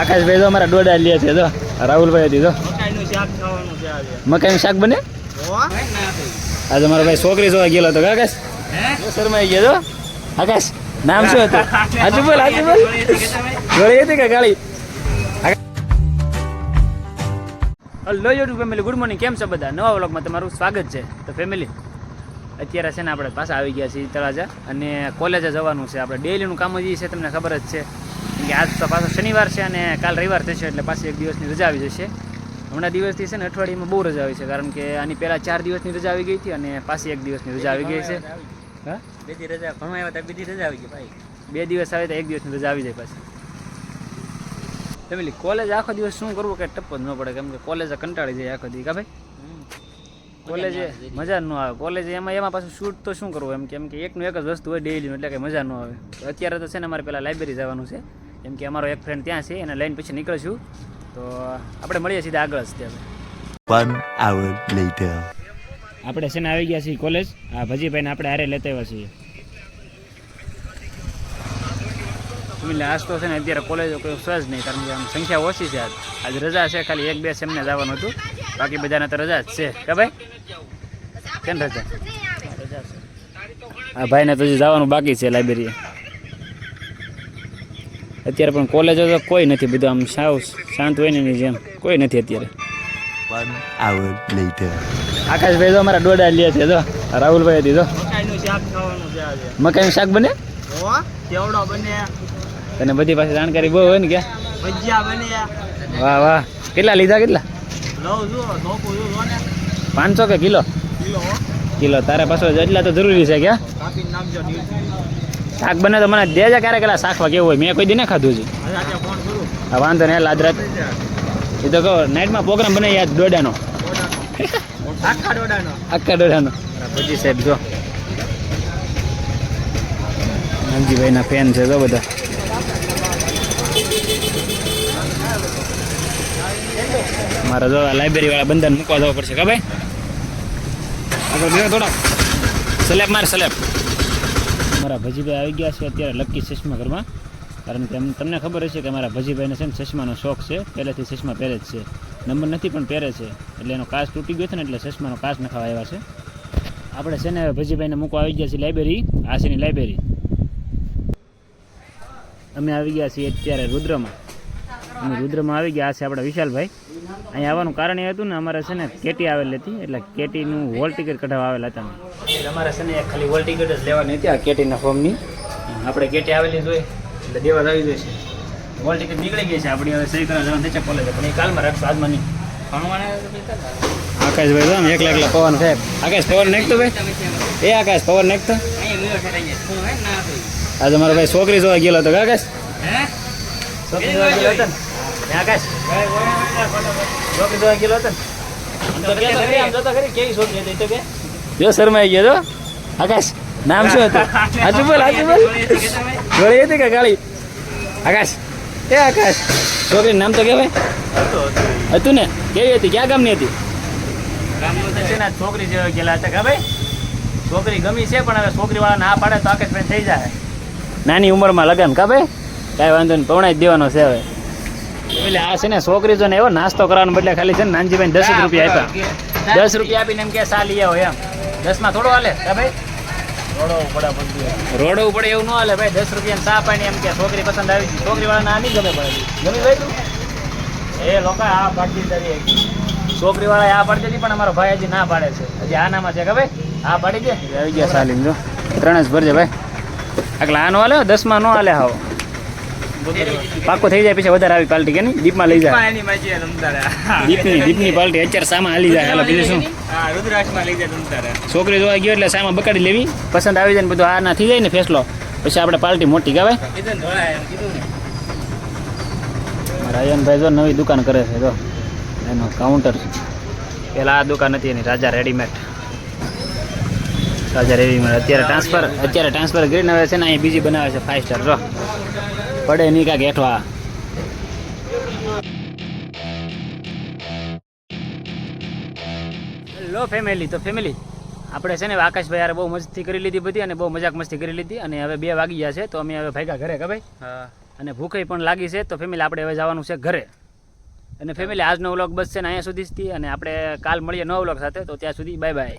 આકાશભાઈ તો અમારા ડોડા લે છે તો રાહુલભાઈ હતી તો મકાઈનું શાક બને? આજે મારો ભાઈ છોકરી જોવા ગયેલો હતો આકાશ? શરમાઈ ગયો તો આકાશ નામ શું હતું? હાજુ બોલ હાજુ બોલ. ગોળી હતી કે ગાળી hello YouTube family good morning કેમ છો બધા? નવા વ્લોગમાં તમારું સ્વાગત છે. તો ફેમિલી અત્યારે છે ને આપણે પાછા આવી ગયા છીએ તળાજા અને કોલેજે જવાનું છે. આપણે ડેલીનું કામ જ છે તમને ખબર જ છે. કે આજ તો પાછો શનિવાર છે અને કાલ રવિવાર થશે એટલે પાછી એક દિવસની રજા આવી જશે. હમણાં દિવસથી છે ને અઠવાડિયામાં બહુ રજા આવી છે કારણ કે આની પહેલાં ચાર દિવસની રજા આવી ગઈ હતી અને પાછી એક દિવસની રજા આવી ગઈ છે. હા? બીજી રજા ભણવા આવ્યા બીજી રજા આવી ગઈ ભાઈ. બે દિવસ આવે તો એક દિવસની રજા આવી જાય પાછી. ફેમિલી કોલેજ આખો દિવસ શું કરવું કે ટપ્પ જ ન પડે કેમ કે કોલેજ કંટાળી જાય આખો દી કા ભાઈ? કોલેજે મજા ન આવે. કોલેજે એમાં એમાં પાછું શૂટ તો શું કરવું એમ કેમ કે એકનું એક જ વસ્તુ હોય ડેઈલીનું એટલે કે મજા ન આવે. અત્યારે તો છે ને અમારે પહેલાં લાઇબ્રેરી જવાનું છે. કેમ કે અમારો એક ફ્રેન્ડ ત્યાં છે એને લઈને પછી નીકળશું. તો આપણે મળીએ સીધા આગળ જ ત્યાં. One hour later. આપણે છે ને આવી ગયા છીએ કોલેજ આ ભજીભાઈને આપણે હારે લેતા આવ્યા છીએ. એટલે આજ તો છે ને અત્યારે કોલેજ કોઈ સજ નહીં કારણ કે આમ સંખ્યા ઓછી છે આજ. આજ રજા છે ખાલી એક બે સેમને જવાનું હતું. બાકી બધાને તો રજા જ છે. કે ભાઈ? કેમ રજા? આ ભાઈને તો જવાનું બાકી છે લાઇબ્રેરીએ અત્યારે પણ કોલેજો તો કોઈ નથી બધું આમ સાવ શાંત હોય ને એની જેમ. કોઈ નથી અત્યારે. આકાશભાઈ તો અમારા ડોડા લે છે તો રાહુલભાઈ હતી તો મકાઈનું શાક ખાવાનું છે આજે. મકાઈનું શાક બને? કેવડો બને? તને બધી પાસે જાણકારી બહુ હોય ને કે ભજીયા બને. વાહ વાહ. કેટલા લીધા કેટલા? પાંચસો કે કિલો? કિલો તારા કિલો. તારે પાછો એટલા તો જરૂરી છે કે શાક બને તો મને દેજે ક્યારે એલા શાક કેવું હોય. મેં કોઈ દી ના ખાધું છે વાંધો નહીં આજ રાત એ તો કહો નાઇટમાં પ્રોગ્રામ બને યાદ દોડાનો. આખા ડોડાનો આખા દોડાનો. પછી સાહેબ જો. નાનજીભાઈના ફેન છે જો બધા. મારે જો લાઇબ્રેરી વાળા બંધન મૂકવા જવા પડશે કે ભાઈ? આગળ થોડા સ્લેબ માર સ્લેબ મારા ભજીભાઈ આવી ગયા છે અત્યારે લક્કી ચશ્મા ઘરમાં. કારણ કે તમને ખબર હશે કે મારા ભજીભાઈને છે ને ચશ્માનો શોખ છે. પહેલેથી ચશ્મા પહેરે જ છે. નંબર નથી, પણ પહેરે છે. એટલે એનો કાચ તૂટી ગયો છે ને એટલે ચશ્માનો કાચ નખાવા આવ્યા છે. આપણે છે ને ભજીભાઈને મૂકવા આવી ગયા છીએ લાઇબ્રેરી આશીની લાઇબ્રેરી અમે આવી ગયા છીએ અત્યારે રુદ્રમાં. અમે રુદ્રમાં આવી ગયા આ છે આપણા વિશાલભાઈ. અહીંયા આવવાનું કારણ એ હતું ને અમારે છે ને કેટી આવેલી હતી એટલે કેટીનું હોલ ટિકિટ કઢાવવા આવેલા હતા અમે. અમારે છે ને ખાલી હોલ ટિકિટ જ લેવાની હતી આ કેટીના ફોર્મની. આપણે કેટી આવેલી જોઈએ એટલે દેવા આવી આવી છે. હોલ ટિકિટ નીકળી ગઈ છે આપણી હવે સહી કરવા જવાનું છે કોલેજ પણ એ કાલમાં રાખશું આજમાં નહીં. આકાશભાઈ તો એકલા એકલા પવન સાહેબ. આકાશ પવન નાખતો ભાઈ? એ આકાશ પવન નાખતો? આજે મારો ભાઈ છોકરી જોવા ગયેલો હતો આકાશ? છોકરી જોવા ગયેલો હતો આકાશ? છોકરી જોવા ગયેલો હતો ને. જો શરમાઈ ગયો તો. આકાશ નામ શું હતું? બોલ બોલ કે ગાળી? આકાશ. એ આકાશ. છોકરી નામ તો કેવાય હતું ને? કેવી હતી? ક્યાં ગામની હતી? ગામનું છોકરી જેવા ગયેલા હતા કે ભાઈ છોકરી ગમી છે પણ હવે છોકરી વાળા ના પાડે તો આકાશ થઈ જાય. નાની ઉંમરમાં લગન કા ભાઈ કાંઈ વાંધો નહીં પવણાઈ જ દેવાનો છે હવે. એટલે આ છે ને છોકરી જો ને એવો નાસ્તો કરવાનો બદલે ખાલી છે ને નાનજીભાઈ દસ રૂપિયા આપ્યા. દસ રૂપિયા આપીને એમ કે સા લઈ આવો એમ. દસમાં થોડો હાલે કા ભાઈ? રોડો ઉપર એવું ન હાલે ભાઈ દસ રૂપિયા સા પાણી એમ કે છોકરી પસંદ આવી ગઈ. છોકરી વાળા ના નહીં ગમે પડે ગમી ભાઈ એ લોકો આ તારી છોકરી વાળા આ પાડતી હતી પણ અમારો ભાઈ હજી ના પાડે છે. હજી આનામાં છે કે ભાઈ? આ પાડી દે. આવી ગયા સાલીન જો. ત્રણ જ ભરજે ભાઈ. એટલે આ નો હાલે દસમાં નો હાલે હાવ. પાકો થઈ જાય પછી વધારે આવી પાલટી કે નહીં? દીપમાં લઈ જાય. દીપની દીપની પાલટી અત્યારે સામા હાલી જાય. હાલો બીજું શું? છોકરી જોવા ગયો એટલે સામાં બકાડી લેવી. પસંદ આવી જાય ને બધું આ ના થઈ જાય ને ફેસલો. પછી આપણે પાલટી મોટી મારા અયનભાઈ જો નવી દુકાન કરે છે જો. એનો કાઉન્ટર પેલા આ દુકાન હતી એની રાજા રેડીમેડ. રાજા રેડીમેડ. અત્યારે ટ્રાન્સફર અત્યારે ટ્રાન્સફર કરીને આવે છે ને અહીં બીજી બનાવે છે ફાઇવ સ્ટાર જો. પડે નહીં કાંઈક હેઠો આ હેલો ફેમિલી તો ફેમિલી આપણે છે ને આકાશભાઈ યાર બહુ મસ્તી કરી લીધી બધી અને બહુ મજાક મસ્તી કરી લીધી અને હવે બે વાગી ગયા છે તો અમે હવે ભાગ્યા ઘરે કે ભાઈ? હા. અને ભૂખે પણ લાગી છે તો ફેમિલી આપણે હવે જવાનું છે ઘરે. અને ફેમિલી આજનો વ્લોગ બસ છે ને અહીંયા સુધી જ અને આપણે કાલ મળીએ નવો વ્લોગ સાથે તો ત્યાં સુધી બાય બાય